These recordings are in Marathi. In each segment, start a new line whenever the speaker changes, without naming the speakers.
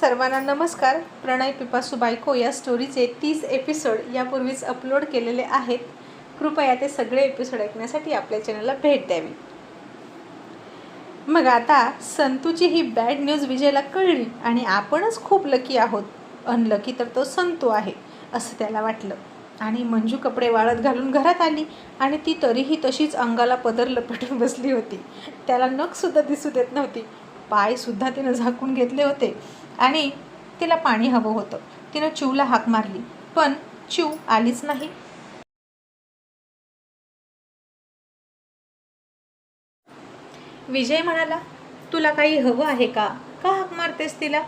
सर्वांना नमस्कार. प्रणय पिपासू बायको या स्टोरीचे तीस एपिसोड यापूर्वीच अपलोड केलेले आहेत. कृपया ते सगळे एपिसोड ऐकण्यासाठी आपल्या चॅनलला भेट द्यावी. मग आता संतूची ही बॅड न्यूज विजयला कळली आणि आपणच खूप लकी आहोत. अनलकी तर तो संतू आहे असं त्याला वाटलं. आणि मंजू कपडे वाळत घालून घरात आली आणि ती तरीही तशीच अंगाला पदर लपटून बसली होती. त्याला नखसुद्धा दिसू देत नव्हती. पायसुद्धा तिनं झाकून घेतले होते. आणि तिला पाणी हवं होतं. तिनं चिवला हाक मारली. पण चिव आलीच नाही. विजय म्हणाला तुला काही हवं आहे का? का हाक मारतेस तिला?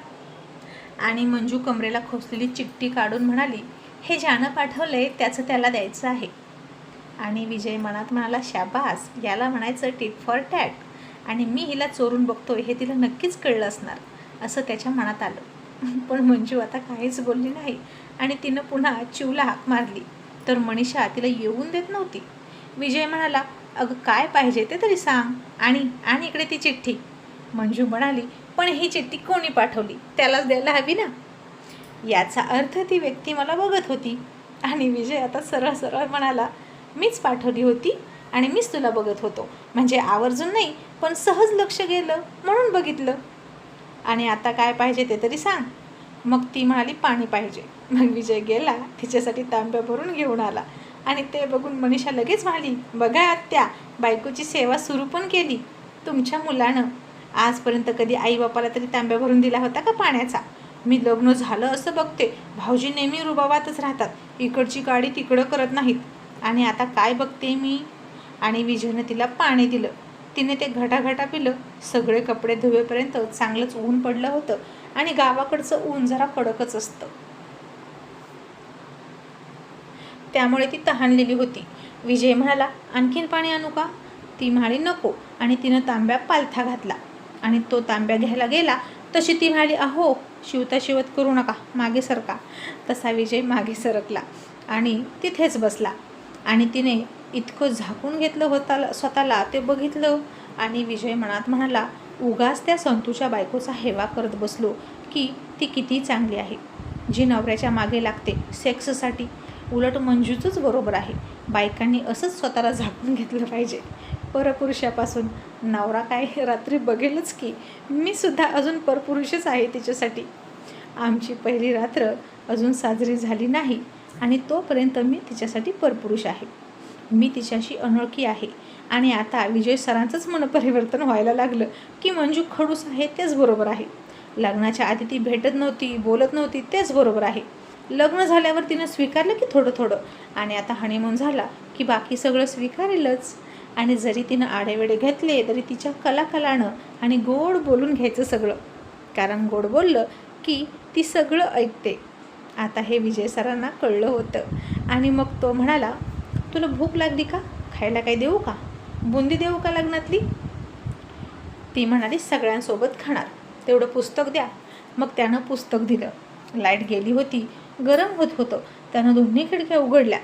आणि मंजू कमरेला खोसलेली चिठ्ठी काढून म्हणाली हे ज्यानं पाठवलंय त्याचं त्याला द्यायचं आहे. आणि विजय मनात म्हणाला शाबास याला म्हणायचं टिट फॉर टॅट आणि मी हिला चोरून बघतोय हे तिला नक्कीच कळलं असणार. असं त्याच्या मनात आलं. पण मंजू आता काहीच बोलली नाही आणि तिनं पुन्हा चिवला हाक मारली. तर मनीषा तिला येऊन देत नव्हती. विजय म्हणाला अगं काय पाहिजे ते तरी सांग. आणि आणि इकडे ती चिठ्ठी. मंजू म्हणाली पण ही चिठ्ठी कोणी पाठवली? त्यालाच द्यायला हवी ना? याचा अर्थ ती व्यक्ती मला बघत होती. आणि विजय आता सरळ सरळ म्हणाला मीच पाठवली होती आणि मीच तुला बघत होतो. म्हणजे आवर्जून नाही पण सहज लक्ष गेलं म्हणून बघितलं. आणि आता काय पाहिजे ते तरी सांग. मग ती म्हणाली पाणी पाहिजे. मग विजय गेला तिच्यासाठी तांब्या भरून घेऊन आला. आणि ते बघून मनीषा लगेच म्हणाली बघा आत्या बायकोची सेवा सुरू पण केली तुमच्या मुलानं. आजपर्यंत कधी आई बापाला तरी तांब्या भरून दिला होता का पाण्याचा? मी लग्न झालं असं बघते. भाऊजी नेहमी रुबावातच राहतात. इकडची गाडी तिकडं करत नाहीत. आणि आता काय बघते मी? आणि विजयनं तिला पाणी दिलं. तिने ते घटाघटा पिलं सगळे कपडे धुवेपर्यंत चांगलंच ऊन पडलं होतं आणि गावाकडचं ऊन जरा कडकच असतं. त्यामुळे ती तहानलेली होती. विजय म्हणाला आणखीन पाणी आणू का? ती म्हणाली नको. आणि तिनं तांब्या पालथा घातला. आणि तो तांब्या घ्यायला गेला तशी ती म्हणाली अहो शिवता शिवत करू नका मागे सरका. तसा विजय मागे सरकला आणि तिथेच बसला. आणि तिने इतकं झाकून घेतलं होता स्वतःला ते बघितलं आणि विजय मनात म्हणाला उगाच त्या संतूच्या बायकोचा हेवा करत बसलो की ती किती चांगली आहे. जी नवऱ्याच्या मागे लागते सेक्ससाठी. उलट मंजूचंच बरोबर आहे. बायकांनी असंच स्वतःला झाकून घेतलं पाहिजे. परपुरुषापासून. नवरा काय रात्री बघेलच की. मी सुद्धा अजून परपुरुषच आहे तिच्यासाठी. आमची पहिली रात्र अजून साजरी झाली नाही. आणि तोपर्यंत मी तिच्यासाठी परपुरुष आहे. मी तिच्याशी अनोळखी आहे. आणि आता विजय सरांचंच मनपरिवर्तन व्हायला लागलं की मंजू खडूस आहे तेच बरोबर आहे. लग्नाच्या आधी ती भेटत नव्हती बोलत नव्हती तेच बरोबर आहे. लग्न झाल्यावर तिनं स्वीकारलं की थोडं थोडं? आणि आता हनीमून झाला की बाकी सगळं स्वीकारेलच? आणि जरी तिनं आडेवेडे घेतले तरी तिच्या कलाकलानं आणि गोड बोलून घ्यायचं सगळं. कारण गोड बोललं की ती सगळं ऐकते. आता हे विजय सरांना कळलं होतं. आणि मग तो म्हणाला तुला भूक लागली का? खायला काही देऊ का? बुंदी देऊ का लग्नातली? ती म्हणाली सगळ्यांसोबत खाणार. तेवढं पुस्तक द्या. मग त्यानं पुस्तक दिलं. लाइट गेली होती. गरम होत होतं. त्यानं दोन्ही खिडक्या उघडल्या.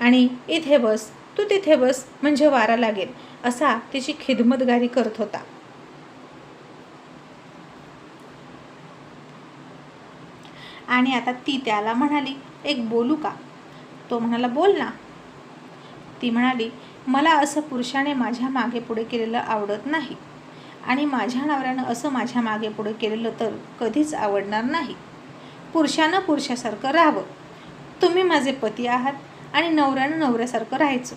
आणि इथे बस. तू तिथे बस. म्हणजे वारा लागेल. असा तिची खिदमतगारी करत होता. आणि आता ती त्याला म्हणाली एक बोलू का? तो म्हणाला बोल ना. ती म्हणाली मला असं पुरुषाने माझ्या मागे पुढे केलेलं आवडत नाही आणि माझ्या नवऱ्यानं असं माझ्या मागे पुढे केलेलं तर कधीच आवडणार नाही. पुरुषानं पुरुषासारखं राहावं. तुम्ही माझे पती आहात आणि नवऱ्यानं नवऱ्यासारखं राहायचं.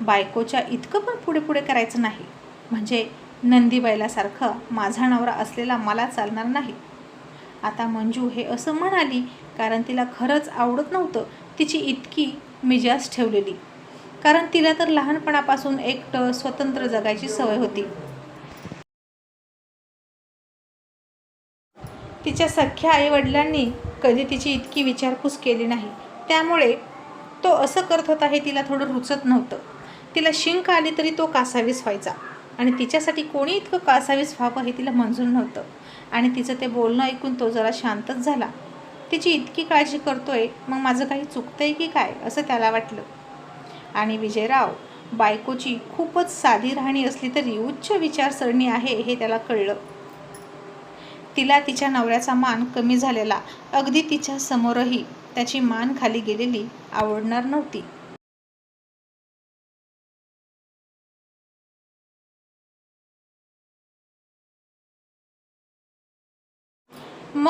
बायकोच्या इतकं पण पुढे पुढे करायचं नाही. म्हणजे नंदीबाईलासारखं माझा नवरा असलेला मला चालणार नाही. आता मंजू हे असं म्हणाली कारण तिला खरंच आवडत नव्हतं तिची इतकी मिजाज ठेवलेली. कारण तिला तर लहानपणापासून एकटं स्वतंत्र जगायची सवय होती. तिच्या सख्या आईवडिलांनी कधी तिची इतकी विचारपूस केली नाही. त्यामुळे तो असं करत होता हे तिला थोडं रुचत नव्हतं. तिला शिंक आली तरी तो कासावीस व्हायचा. आणि तिच्यासाठी कोणी इतकं कासावीस व्हावं हे तिला मंजूर नव्हतं. आणि तिचं ते बोलणं ऐकून तो जरा शांतच झाला. तिची इतकी काळजी करतोय मग माझं काही चुकतंय की काय? असं त्याला वाटलं. आणि विजयराव बायकोची खूपच साधी राहणी असली तरी उच्च विचारसरणी आहे हे त्याला कळलं. तिला तिच्या नवऱ्याचा मान कमी झालेला अगदी तिच्या समोरही त्याची मान खाली गेलेली आवडणार नव्हती.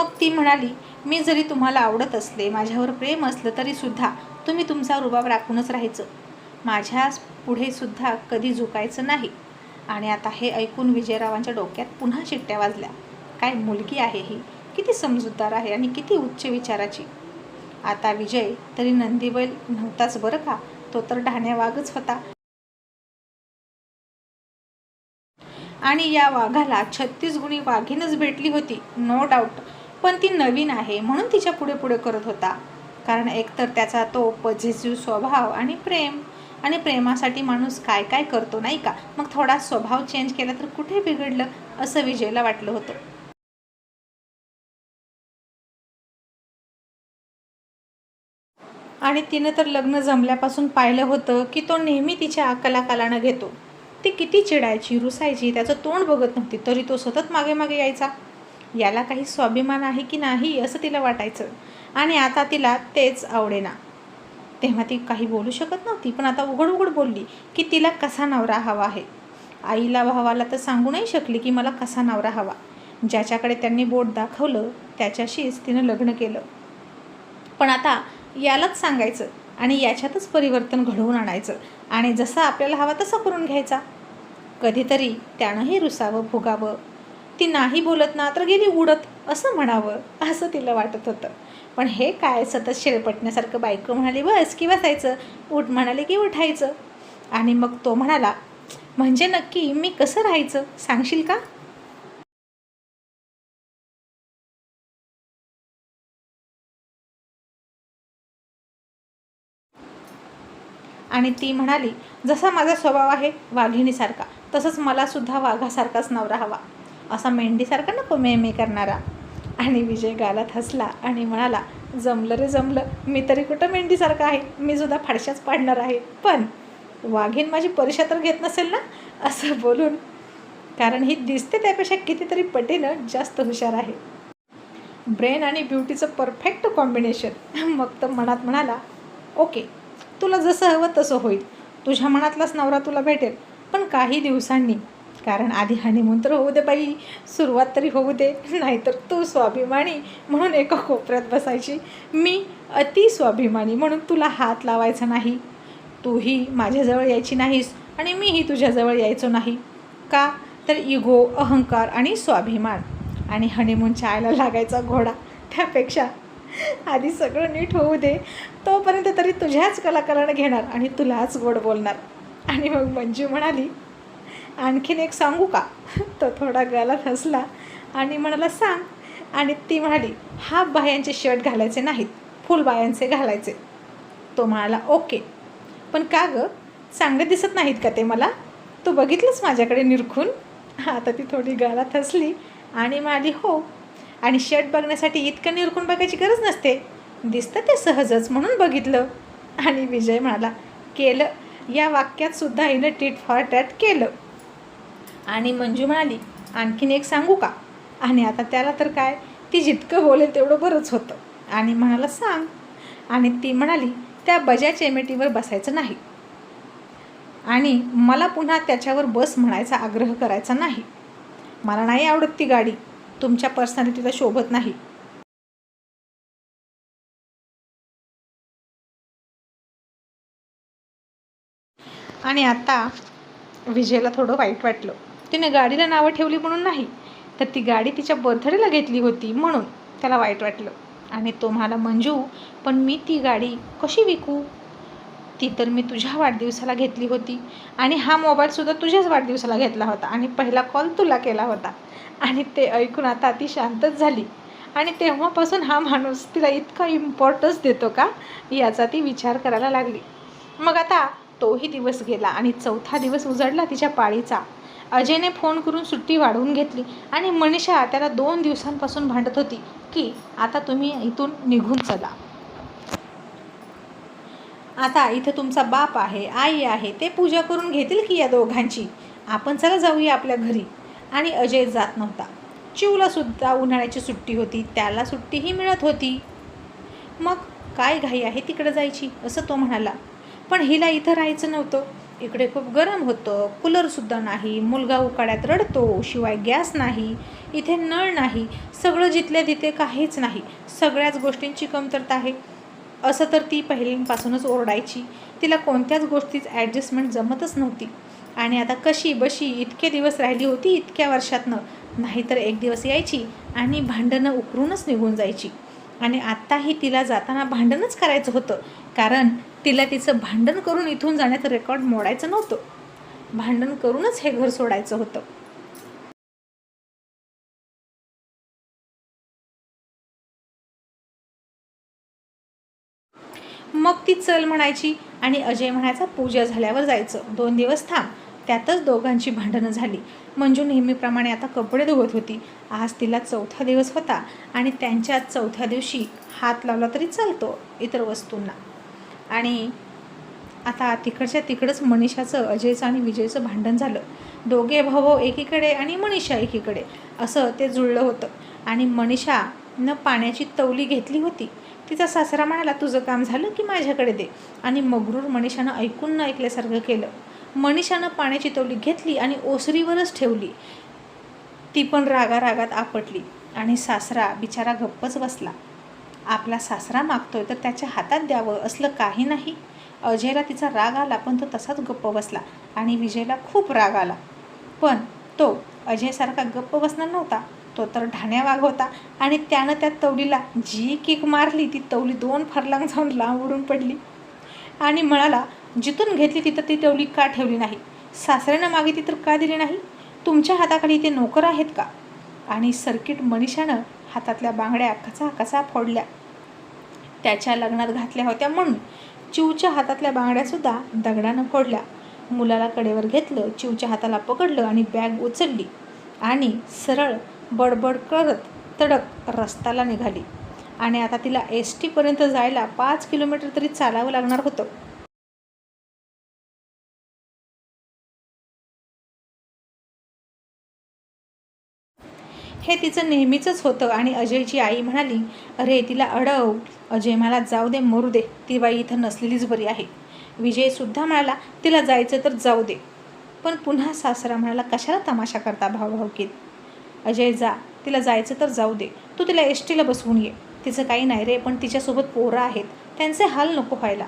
मग ती म्हणाली मी जरी तुम्हाला आवडत असले माझ्यावर प्रेम असलं तरी सुद्धा तुम्ही तुमचा रुबाब राखूनच राहायचं. माझ्या पुढे सुद्धा कधी झुकायचं नाही. आणि आता हे ऐकून विजयरावांच्या डोक्यात पुन्हा शिट्ट्या वाजल्या. काय मुलगी आहे ही? किती समजूतदार आहे आणि किती उच्च विचाराची. आता विजय तरी नंदीबैल नव्हताच बरं का? तो तर ढाण्या वाघच होता. आणि या वाघाला छत्तीस गुणी वाघीनच भेटली होती नो डाऊट पण ती नवीन आहे म्हणून तिच्या पुढे पुढे करत होता. कारण एकतर त्याचा तो पॉझिटिव्ह स्वभाव आणि प्रेम आणि प्रेमासाठी माणूस काय काय करतो नाही का? मग थोडा स्वभाव चेंज केला तर कुठे बिघडलं असं विजयला वाटलं होतं. आणि तिनं तर लग्न जमल्यापासून पाहिलं होतं की तो नेहमी तिच्या कलाकालानं घेतो. ती किती चिडायची रुसायची त्याचं तोंड बघत नव्हती तरी तो सतत मागे मागे यायचा. याला काही स्वाभिमान आहे की नाही असं तिला वाटायचं. आणि आता तिला तेच आवडेना. तेव्हा ती काही बोलू शकत नव्हती पण आता उघड उघड बोलली की तिला कसा नवरा हवा आहे? आईला भावाला तर सांगू नाही शकली की मला कसा नवरा हवा. ज्याच्याकडे त्यांनी बोट दाखवलं त्याच्याशीच तिनं लग्न केलं. पण आता यालाच सांगायचं आणि याच्यातच परिवर्तन घडवून आणायचं आणि जसं आपल्याला हवा तसा करून घ्यायचा. कधीतरी त्यानंही रुसावं भोगावं. ती नाही बोलत ना तर गेली उडत असं म्हणावं असं तिला वाटत होतं. पण हे काय सतत शिरपटण्यासारखं बायको म्हणाली बस की बसायचं? उठ म्हणाले की उठायचं? आणि मग तो म्हणाला म्हणजे नक्की मी कसं राहायचं? सांगशील का? आणि ती म्हणाली जसा माझा स्वभाव आहे वाघिणीसारखा तसंच मला सुद्धा वाघासारखाच नवरा हवा. असा मेंढीसारखा नको मे मे करणारा. आणि विजय गालात हसला आणि म्हणाला जमलं रे जमलं. मी तरी कुठं मेंढीसारखं आहे? मी सुद्धा फाडशाच पाडणार आहे. पण वाघीण माझी परीक्षा तर घेत नसेल ना? असं बोलून कारण ही दिसते त्यापेक्षा कितीतरी पटीनं जास्त हुशार आहे. ब्रेन आणि ब्युटीचं परफेक्ट कॉम्बिनेशन. मग तर मनात म्हणाला ओके तुला जसं हवं तसं होईल. तुझ्या मनातलाच नवरा तुला भेटेल पण काही दिवसांनी कारण आधी हनीमून तर होऊ दे बाई सुरुवात तरी होऊ दे. नाहीतर तू स्वाभिमानी म्हणून एका कोपऱ्यात बसायची. मी अति स्वाभिमानी म्हणून तुला हात लावायचा नाही. तूही माझ्याजवळ यायची नाहीस आणि मीही तुझ्याजवळ यायचो नाही. का? तर इगो अहंकार आणि स्वाभिमान. आणि हनीमूनच्या आयला लागायचा घोडा. त्यापेक्षा आधी सगळं नीट होऊ दे. तोपर्यंत तरी तुझ्याच कलाकारानं घेणार आणि तुलाच गोड बोलणार. आणि मग मंजू म्हणाली आणखीन एक सांगू का? तो थोडा गालात हसला आणि म्हणाला सांग. आणि ती म्हणाली हाफ बायांचे शर्ट घालायचे नाहीत फुल बायांचे घालायचे. तो म्हणाला ओके. पण का गं? चांगले दिसत नाहीत का ते मला? तू बघितलंच माझ्याकडे निरखून? आता ती थोडी गालात हसली आणि म्हणाली हो. आणि शर्ट बघण्यासाठी इतकं निरखून बघायची गरज नसते. दिसतं ते सहजच म्हणून बघितलं. आणि विजय म्हणाला केलं. या वाक्यात सुद्धा हिनं टीट फॉर टॅट केलं. आणि मंजू म्हणाली आणखीन एक सांगू का? आणि आता त्याला तर काय ती जितकं बोलेल तेवढं बरंच होतं. आणि म्हणाला सांग. आणि ती म्हणाली त्या बजाज एमेटीवर बसायचं नाही. आणि मला पुन्हा त्याच्यावर बस म्हणायचा आग्रह करायचा नाही. मला नाही आवडत ती गाडी. तुमच्या पर्सनॅलिटीला शोभत नाही. आणि आता विजयला थोडं वाईट वाटलं. तिने गाडीला नावं ठेवली म्हणून नाही तर ती गाडी तिच्या बर्थडेला घेतली होती म्हणून त्याला वाईट वाटलं. आणि तो म्हणाला मंजू पण मी ती गाडी कशी विकू? ती तर मी तुझ्या वाढदिवसाला घेतली होती आणि हा मोबाईलसुद्धा तुझ्याच वाढदिवसाला घेतला होता आणि पहिला कॉल तुला केला होता. आणि ते ऐकून आता ती शांतच झाली. आणि तेव्हापासून हा माणूस तिला इतका इम्पॉर्टन्स देतो का याचा ती विचार करायला लागली. मग आता तोही दिवस गेला आणि चौथा दिवस उजडला तिच्या पाळीचा. अजयने फोन करून सुट्टी वाढवून घेतली आणि मनीषा त्याला दोन दिवसांपासून भांडत होती की आता तुम्ही इथून निघून चला. आता इथं तुमचा बाप आहे आई आहे ते पूजा करून घेतील की या दोघांची? आपण चला जाऊया आपल्या घरी. आणि अजय जात नव्हता. चिवलासुद्धा उन्हाळ्याची सुट्टी होती त्याला सुट्टीही मिळत होती. मग काय घाई आहे तिकडे जायची? असं तो म्हणाला. पण हिला इथं राहायचं नव्हतं. इकडे खूप गरम होतं. कूलरसुद्धा नाही. मुलगा उकाड्यात रडतो शिवाय गॅस नाही इथे नळ नाही सगळं जिथल्या तिथे काहीच नाही. सगळ्याच गोष्टींची कमतरता आहे. असं तर ती पहिल्यापासूनच ओरडायची. तिला कोणत्याच गोष्टीच ॲडजस्टमेंट जमतच नव्हती. आणि आता कशी बशी इतके दिवस राहिली होती इतक्या वर्षातनं. नाहीतर एक दिवस यायची आणि भांडणं उकरूनच निघून जायची. आणि आत्ताही तिला जाताना भांडणच करायचं होतं. कारण तिला तिचं भांडण करून इथून जाण्याचं रेकॉर्ड मोडायचं नव्हतं. भांडण करूनच हे घर सोडायचं होतं. मग ती चल म्हणायची आणि अजय म्हणायचा पूजा झाल्यावर जायचं. दोन दिवस थांब. त्यातच दोघांची भांडणं झाली. मंजू नेहमीप्रमाणे आता कपडे धुवत होती. आज तिला चौथा दिवस होता आणि त्यांच्या चौथ्या दिवशी हात लावला तरी चालतो इतर वस्तूंना. आणि आता तिकडच्या तिकडंच मनीषाचं अजयचं आणि विजयचं भांडण झालं. दोघे भाऊ एकीकडे आणि मनीषा एकीकडे. असं ते जुळलं होतं. आणि मनीषानं पाण्याची तवली घेतली होती. तिचा सासरा म्हणाला तुझं काम झालं की माझ्याकडे दे. आणि मगरूर मनीषानं ऐकून न ऐकल्यासारखं केलं. मनीषानं पाण्याची तवली घेतली आणि ओसरीवरच ठेवली. ती पण रागा रागात आपटली. आणि सासरा बिचारा गप्पच बसला. आपला सासरा मागतोय तर त्याच्या हातात द्यावं असलं काही नाही. अजयला तिचा राग आला पण तो तसाच गप्प बसला आणि विजयला खूप राग आला. पण तो अजयसारखा गप्प बसणार नव्हता. तो तर ढाण्या वाघ होता आणि त्यानं त्या तवलीला जी किक मारली ती तवली दोन फरलांग जाऊन लांब उडून पडली. आणि म्हणाला जिथून घेतली तिथं ती तवली का ठेवली नाही? सासऱ्यानं मागितली तर का दिली नाही? तुमच्या हाताखाली ते नोकर आहेत का? आणि सर्किट मनीषानं हातातल्या बांगड्या कसा कसा फोडल्या? त्याच्या लग्नात घातल्या होत्या म्हणून चिवच्या हातातल्या बांगड्यासुद्धा दगडानं फोडल्या. मुलाला कडेवर घेतलं चिवच्या हाताला पकडलं आणि बॅग उचलली आणि सरळ बडबड करत तडक रस्त्याला निघाली. आणि आता तिला एस टीपर्यंत जायला पाच किलोमीटर तरी चालावं लागणार होतं. हे तिचं नेहमीचंच होतं आणि अजयची आई म्हणाली अरे तिला अडव. अजय मला जाऊ दे मरू दे. ती बाई इथं नसलेलीच बरी आहे. विजयसुद्धा म्हणाला तिला जायचं तर जाऊ दे. पण पुन्हा सासरा म्हणाला कशाला तमाशा करता भावभावकीत अजय जा. तिला जायचं तर जाऊ दे. तू तिला एस टीला बसवून ये. तिचं काही नाही रे पण तिच्यासोबत पोरं आहेत. त्यांचे हाल नको व्हायला.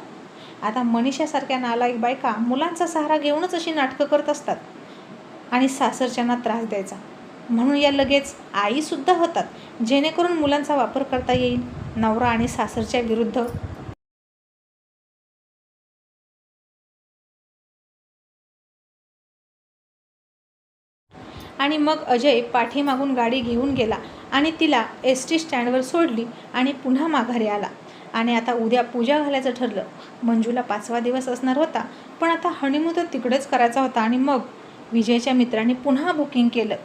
आता मनीषासारख्या नालायक बायका मुलांचा सहारा घेऊनच अशी नाटकं करत असतात आणि सासरच्यांना त्रास द्यायचा. म्हणून या लगेच आईसुद्धा होतात जेणेकरून मुलांचा वापर करता येईल नवरा आणि सासरच्या विरुद्ध. आणि मग अजय पाठीमागून गाडी घेऊन गेला आणि तिला एस टी स्टँडवर सोडली आणि पुन्हा माघारी आला. आणि आता उद्या पूजा घालायचं ठरलं. मंजूला पाचवा दिवस असणार होता पण आता हनीमून तर तिकडेच करायचा होता आणि मग विजयच्या मित्रांनी पुन्हा बुकिंग केलं.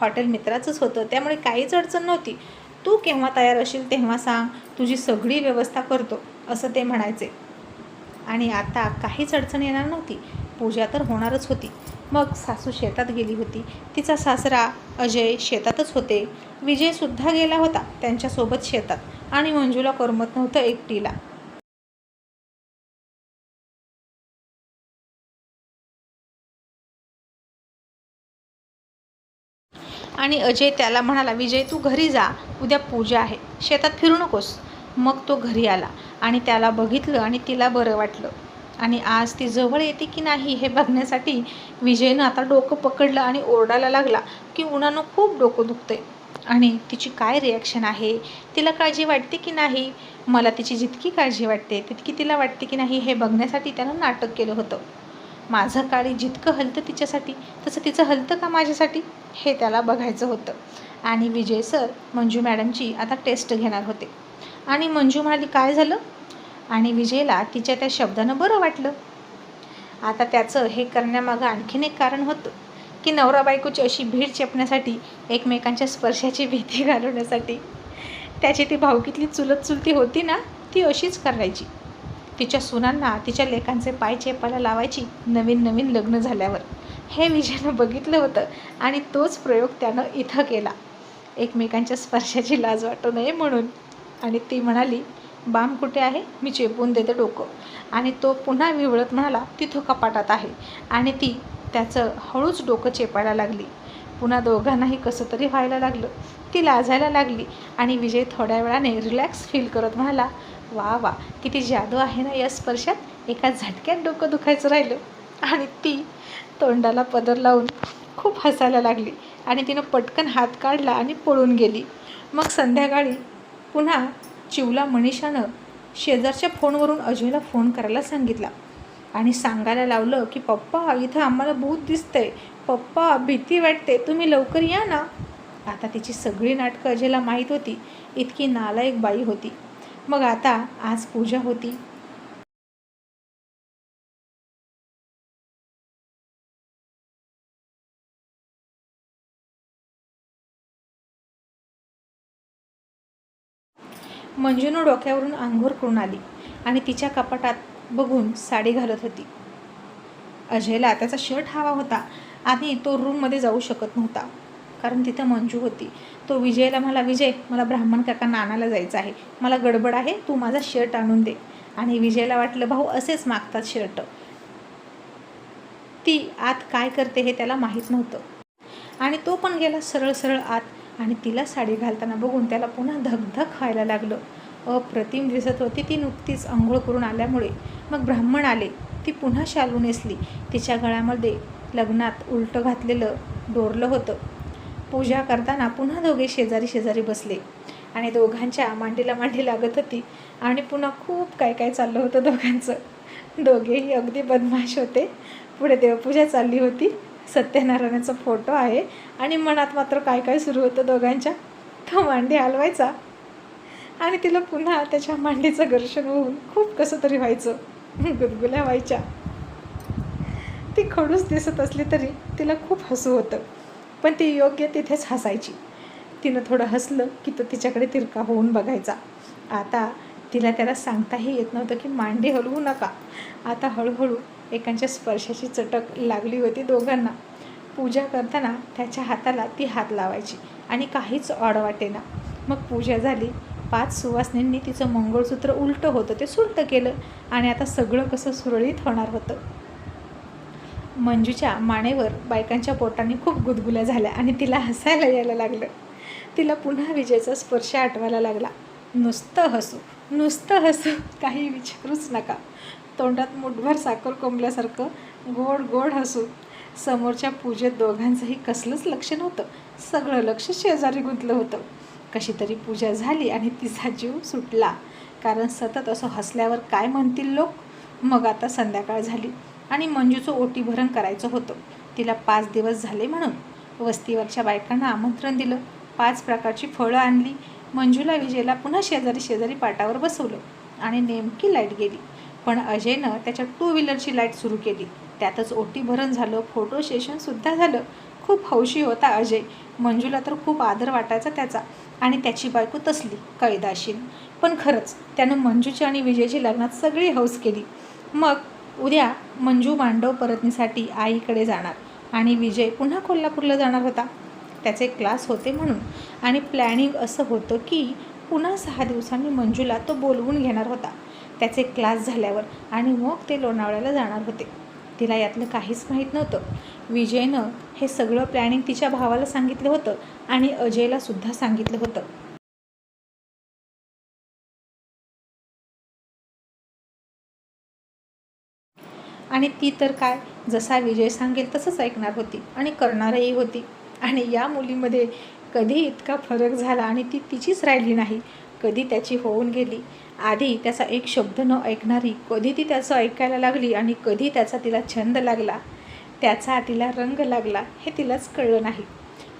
हॉटेल मित्राचंच होतं. त्यामुळे काहीच अडचण नव्हती. तू केव्हा तयार असेल तेव्हा सांग. तुझी सगळी व्यवस्था करतो असं ते म्हणायचे. आणि आता काहीच अडचण येणार नव्हती. पूजा तर होणारच होती. मग सासू शेतात गेली होती. तिचा सासरा अजय शेतातच होते. विजयसुद्धा गेला होता त्यांच्यासोबत शेतात. आणि मंजूला करमत नव्हतं एकटीला. आणि अजय त्याला म्हणाला विजय तू घरी जा. उद्या पूजा आहे. शेतात फिरू नकोस. मग तो घरी आला आणि त्याला बघितलं आणि तिला बरं वाटलं. आणि आज ती जवळ येते की नाही हे बघण्यासाठी विजयनं आता डोकं पकडलं आणि ओरडायला लागला की उन्हानं खूप डोकं दुखतंय. आणि तिची काय रिॲक्शन आहे? तिला काळजी वाटते की नाही? मला तिची जितकी काळजी वाटते तितकी तिला वाटते की नाही हे बघण्यासाठी त्यानं नाटक केलं होतं. माझं काळी जितकं हलतं तिच्यासाठी तसं तिचं हलतं का माझ्यासाठी? हे त्याला बघायचं होतं. आणि विजय सर मंजू मॅडमची आता टेस्ट घेणार होते. आणि मंजू म्हणाली काय झालं? आणि विजयला तिच्या त्या शब्दानं बरं वाटलं. आता त्याचं हे करण्यामागं आणखीन एक कारण होतं की नवरा बायकोची अशी भीड चेपण्यासाठी एकमेकांच्या स्पर्शाची भीती घालवण्यासाठी त्याची ती भावकीतली चुलत चुलती होती ना ती अशीच करायची. तिच्या सुनांना तिच्या लेखांचे पाय चेपायला लावायची नवीन नवीन लग्न झाल्यावर. हे विजयनं बघितलं होतं आणि तोच प्रयोग त्यानं इथं केला. एकमेकांच्या स्पर्शाची लाज वाटू नये म्हणून. आणि ती म्हणाली बाम कुठे आहे? मी चेपून देते डोकं. आणि तो पुन्हा विवळत म्हणाला तिथं कपाटात आहे. आणि ती त्याचं हळूच डोकं चेपायला लागली. पुन्हा दोघांनाही कसं तरी व्हायला लागलं. ती लाजायला लागली आणि विजय थोड्या वेळाने रिलॅक्स फील करत म्हणाला वा वा किती जादू आहे ना या स्पर्शात. एका झटक्यात डोकं दुखायचं राहिलं. आणि ती तोंडाला पदर लावून खूप हसायला लागली आणि तिनं पटकन हात काढला आणि पळून गेली. मग संध्याकाळी पुन्हा चिवला मनीषानं शेजारच्या फोनवरून अजयला फोन करायला सांगितला आणि सांगायला लावलं की पप्पा इथं आम्हाला भूत दिसतंय. पप्पा भीती वाटते. तुम्ही लवकर या ना. आता तिची सगळी नाटकं अजयला माहीत होती. इतकी नालायक बाई होती. मग आता आज पूजा होती. मंजूनं डोक्यावरून आंघोळ करून आली आणि तिच्या कपाटात बघून साडी घालत होती. अजयला त्याचा शर्ट हवा होता. आणि तो रूममध्ये जाऊ शकत नव्हता. कारण तिथं मंजू होती. तो विजयला मला विजय मला ब्राह्मण काका नानाला जायचं आहे. मला गडबड आहे. तू माझा शर्ट आणून दे. आणि विजयला वाटलं भाऊ असेच मागतात शर्ट ती आत काय करते हे त्याला माहीत नव्हतं. आणि तो पण गेला सरळ सरळ आत. आणि तिला साडी घालताना बघून त्याला पुन्हा धगधग व्हायला लागलं. अप्रतिम दिसत होती ती नुकतीच आंघोळ करून आल्यामुळे. मग ब्राह्मण आले. ती पुन्हा शालू नेसली. तिच्या गळ्यामध्ये लग्नात उलटं घातलेलं डोरलं होतं. पूजा करताना पुन्हा दोघे शेजारी शेजारी बसले. आणि दोघांच्या मांडीला मांडी लागत होती. आणि पुन्हा खूप काय काय चाललं होतं दोघांचं. दोघेही अगदी बदमाश होते. पुढे देवपूजा चालली होती. सत्यनारायणाचा फोटो आहे. आणि मनात मात्र काय काय सुरू होतं दोघांच्या तो मांडी हलवायचा. आणि तिला पुन्हा त्याच्या मांडीचं घर्षण होऊन खूप कसं तरी व्हायचं. गुदगुल्या व्हायच्या. ती खडूस दिसत असली तरी तिला खूप हसू होतं. पण ती योग्य तिथेच हसायची. तिनं थोडं हसलं की तो तिच्याकडे तिरका होऊन बघायचा. आता तिला त्याला सांगताही येत नव्हतं की मांडी हलवू नका. आता हळूहळू एकांच्या स्पर्शाची चटक लागली होती दोघांना. पूजा करताना त्याच्या हाताला ती हात लावायची आणि काहीच ऑड वाटेना. मग पूजा झाली. पाच सुवासनींनी तिचं मंगळसूत्र उलटं होतं ते सुलटं केलं आणि आता सगळं कसं सुरळीत होणार होतं. मंजूच्या मानेवर बायकांच्या पोटांनी खूप गुदगुल्या झाल्या आणि तिला हसायला यायला लागलं. तिला पुन्हा विजयचा स्पर्श आठवायला लागला. नुसतं हसू नुसतं हसू काही विचारूच नका. तोंडात मुठभर साखर कोंबल्यासारखं गोड गोड हसू. समोरच्या पूजेत दोघांचंही कसलंच लक्ष नव्हतं. सगळं लक्ष शेजारी गुंतलं होतं. कशी तरी पूजा झाली आणि तिचा जीव सुटला. कारण सतत असं हसल्यावर काय म्हणतील लोक? मग आता संध्याकाळ झाली आणि मंजूचं ओटी भरण करायचं होतं. तिला पाच दिवस झाले म्हणून. वस्तीवरच्या बायकांना आमंत्रण दिलं. पाच प्रकारची फळं आणली. मंजूला विजयला पुन्हा शेजारी शेजारी पाटावर बसवलं आणि नेमकी लाइट गेली. पण अजयनं त्याच्या टू व्हीलरची लाइट सुरू केली. त्यातच ओटी भरण झालं फोटो सेशनसुद्धा झालं. खूप हौशी होता अजय. मंजूला तर खूप आदर वाटायचा त्याचा. आणि त्याची बायको तसली कैदाशील पण खरंच त्यानं मंजूची आणि विजयची लग्नात सगळी हौस केली. मग उद्या मंजू मांडव परतणीसाठी आईकडे जाणार आणि विजय पुन्हा कोल्हापूरला जाणार होता. त्याचे क्लास होते म्हणून. आणि प्लॅनिंग असं होतं की पुन्हा सहा दिवसांनी मंजूला तो बोलवून घेणार होता. त्याचे क्लास झाल्यावर आणि मग ते लोणावळ्याला जाणार होते. तिला यातलं काहीच माहीत नव्हतं. विजयनं हे सगळं प्लॅनिंग तिच्या भावाला सांगितलं होतं आणि अजयला सुद्धा सांगितलं होतं. आणि ती तर काय जसा विजय सांगेल तसंच ऐकणार होती आणि करणारही होती. आणि या मुलीमध्ये कधी इतका फरक झाला आणि ती तिचीच राहिली नाही. कधी त्याची होऊन गेली. आधी त्याचा एक शब्द न ऐकणारी कधी ती त्याचं ऐकायला लागली आणि कधी त्याचा तिला छंद लागला त्याचा तिला रंग लागला हे तिलाच कळलं नाही.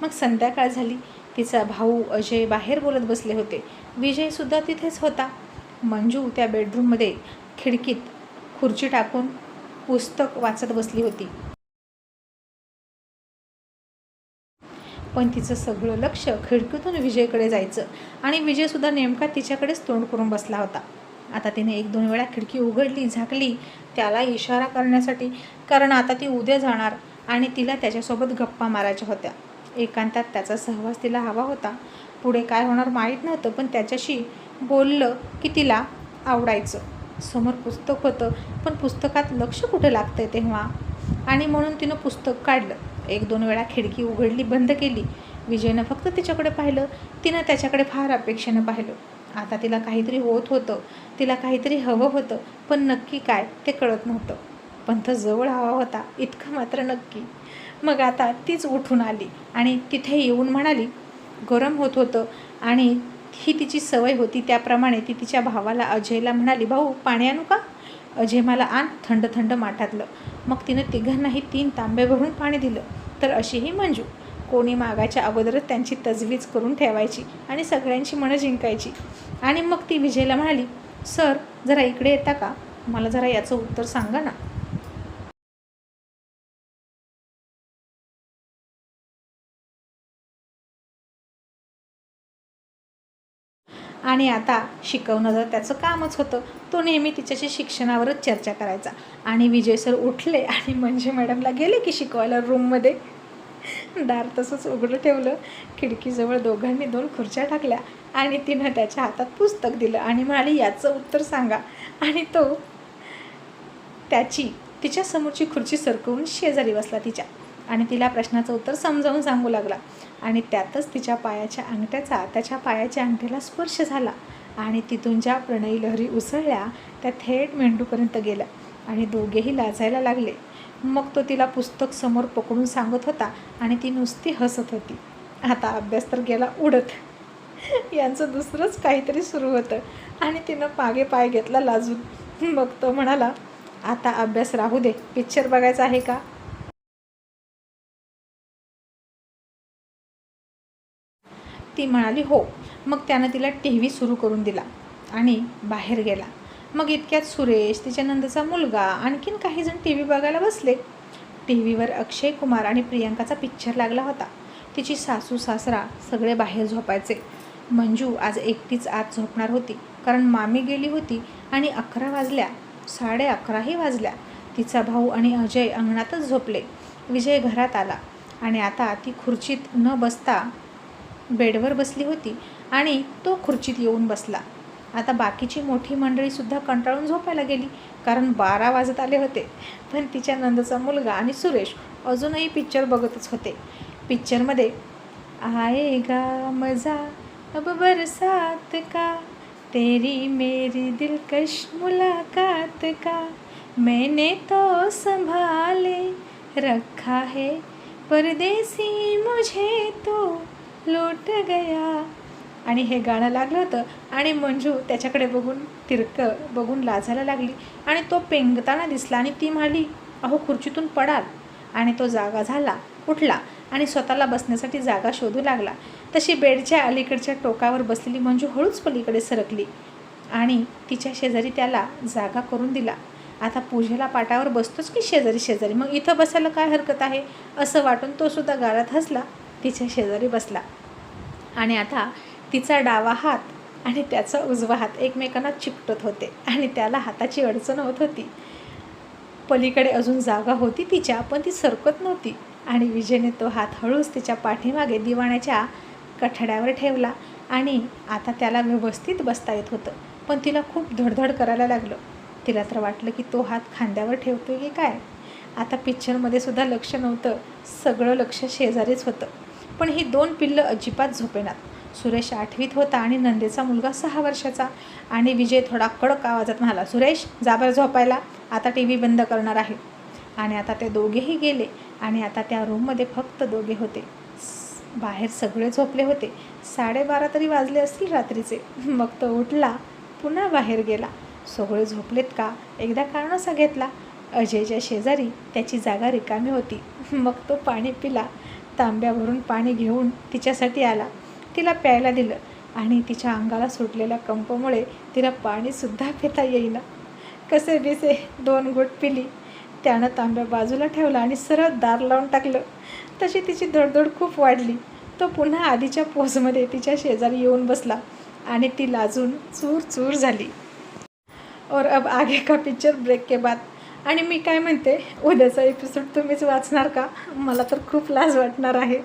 मग संध्याकाळ झाली. तिचा भाऊ अजय बाहेर बोलत बसले होते. विजयसुद्धा तिथेच होता. मंजू त्या बेडरूममध्ये खिडकीत खुर्ची टाकून पुस्तक वाचत बसली होती. पण तिचं सगळं लक्ष खिडकीतून विजयकडे जायचं. आणि विजयसुद्धा नेमका तिच्याकडेच तोंड करून बसला होता. आता तिने एक दोन वेळा खिडकी उघडली झाकली. त्याला इशारा करण्यासाठी कारण आता ती उद्या जाणार आणि तिला त्याच्यासोबत गप्पा मारायच्या होत्या. एकांतात त्याचा सहवास तिला हवा होता. पुढे काय होणार माहीत नव्हतं पण त्याच्याशी बोललं की तिला आवडायचं. समोर पुस्तक होतं पण पुस्तकात लक्ष कुठे लागतंय तेव्हा? आणि म्हणून तिनं पुस्तक काढलं. एक दोन वेळा खिडकी उघडली बंद केली. विजयनं फक्त तिच्याकडे पाहिलं. तिनं त्याच्याकडे फार अपेक्षेनं पाहिलं. आता तिला काहीतरी होत होतं. तिला काहीतरी हवं होतं. पण नक्की काय ते कळत नव्हतं. पण तो जवळ हवा होता. इतकं मात्र नक्की. मग आता तीच उठून आली आणि तिथे येऊन म्हणाली गरम होत होतं आणि ही तिची सवय होती त्याप्रमाणे ती तिच्या भावाला अजयला म्हणाली भाऊ पाणी आणू का? अजय मला आण थंड थंड माठातलं. मग तिनं तिघांनाही तीन तांबे भरून पाणी दिलं. तर अशीही मंजू. कोणी मागायच्या अगोदरच त्यांची तजवीज करून ठेवायची आणि सगळ्यांची मनं जिंकायची. आणि मग ती विजयला म्हणाली सर जरा इकडे येता का? मला जरा याचं उत्तर सांगा ना. आणि आता शिकवणं जर त्याचं कामच होतं तो नेहमी तिच्याशी शिक्षणावरच चर्चा करायचा. आणि विजय सर उठले आणि म्हणजे मॅडमला गेले की शिकवायला रूममध्ये. दार तसंच उघडं ठेवलं खिडकीजवळ दोघांनी दोन खुर्च्या टाकल्या आणि तिनं त्याच्या हातात पुस्तक दिलं आणि म्हणाली याचं उत्तर सांगा. आणि तो त्याची तिच्या समोरची खुर्ची सरकवून शेजारी बसला तिच्या. आणि तिला प्रश्नाचं उत्तर समजावून सांगू लागला. आणि त्यातच तिच्या पायाच्या अंगठ्याचा त्याच्या पायाच्या अंगठ्याला स्पर्श झाला. आणि तिथून ज्या प्रणयी लहरी उसळल्या त्या थेट मेंढूपर्यंत गेल्या आणि दोघेही लाजायला लागले. मग तो तिला पुस्तक समोर पकडून सांगत होता आणि ती नुसती हसत होती. आता अभ्यास तर गेला उडत. यांचं दुसरंच काहीतरी सुरू होतं. आणि तिनं मागे पाय घेतला लाजून. मग तो म्हणाला आता अभ्यास राहू दे. पिक्चर बघायचा आहे का? ती म्हणाली हो. मग त्यानं तिला टी व्ही सुरू करून दिला आणि बाहेर गेला. मग इतक्यात सुरेश तिच्या नंदचा मुलगा आणखीन काही जण टी व्ही बघायला बसले. टी व्हीवर अक्षय कुमार आणि प्रियंकाचा पिक्चर लागला होता. तिची सासू सासरा सगळे बाहेर झोपायचे. मंजू आज एकटीच आत झोपणार होती कारण मामी गेली होती आणि अकरा वाजल्या साडे अकराही वाजल्या. तिचा भाऊ आणि अजय अंगणातच झोपले. विजय घरात आला आणि आता ती खुर्चीत न बसता बेडवर बसली होती आणि तो खुर्चीत येऊन बसला. आता बाकीची मोठी मंडळीसुद्धा कंटाळून झोपायला गेली कारण बारा वाजत आले होते. पण तिच्या नंदचा मुलगा आणि सुरेश अजूनही पिक्चर बघतच होते. पिक्चरमध्ये आएगा मजा अब बरसात का? तेरी मेरी दिलकश मुलाकात का? मैंने तो संभाले रखा है परदेसी मुझे तो। लोट गया. आणि हे गाणं लागलं होतं. आणि मंजू त्याच्याकडे बघून तिरकं बघून लाजायला लागली. आणि तो पेंगताना दिसला आणि ती म्हणाली अहो खुर्चीतून पडाल. आणि तो जागा झाला उठला आणि स्वतःला बसण्यासाठी जागा शोधू लागला. तशी बेडच्या अलीकडच्या टोकावर बसलेली मंजू हळूच पलीकडे सरकली आणि तिच्या शेजारी त्याला जागा करून दिला. आता पूजेला पाटावर बसतोच की शेजारी शेजारी मग इथं बसायला काय हरकत आहे? असं वाटून तो सुद्धा गारात हसला. तिच्या शेजारी बसला. आणि आता तिचा डावा हात आणि त्याचा उजवा हात एकमेकांना चिकटत होते आणि त्याला हाताची अडचण होत होती. पलीकडे अजून जागा होती तिच्या पण ती सरकत नव्हती. आणि विजयने तो हात हळूच तिच्या पाठीमागे दिवाण्याच्या कठड्यावर ठेवला आणि आता त्याला व्यवस्थित बसता येत होतं. पण तिला खूप धडधड करायला लागलं. तिला तर वाटलं की तो हात खांद्यावर ठेवतो की काय? आता पिक्चरमध्ये सुद्धा लक्ष नव्हतं. सगळं लक्ष शेजारीच होतं. पण ही दोन पिल्लं अजिबात झोपेनात. सुरेश आठवीत होता आणि नंदेचा मुलगा सहा वर्षाचा आणि विजय थोडा कडक आवाजात म्हणाला सुरेश जाबर झोपायला. आता टी व्ही बंद करणार आहे. आणि आता ते दोघेही गेले आणि आता त्या रूममध्ये फक्त दोघे होते. बाहेर सगळे झोपले होते. साडेबारा तरी वाजले असतील रात्रीचे. मग तो उठला पुन्हा बाहेर गेला. सगळे झोपलेत का? एकदा कारणसा घेतला. अजयच्या शेजारी त्याची जागा रिकामी होती. मग तो पाणी पिला. तांब्या भरून पाणी घेऊन तिच्यासाठी आला. तिला प्यायला दिलं आणि तिच्या अंगाला सुटलेल्या कंपमुळे तिला पाणीसुद्धा पिता येईना. कसे बिसे दोन घोट पिली. त्यानं तांब्या बाजूला ठेवला आणि सरळ दार लावून टाकलं. तशी तिची धडधड खूप वाढली. तो पुन्हा आधीच्या पोजमध्ये तिच्या शेजारी येऊन बसला आणि ती लाजून चूर चूर झाली. और अब आगे का पिक्चर ब्रेक के बाद आणि मी काय म्हणते उद्याचा एपिसोड तुम्हीच वाचणार का? मला तर खूप लाज वाटणार आहे.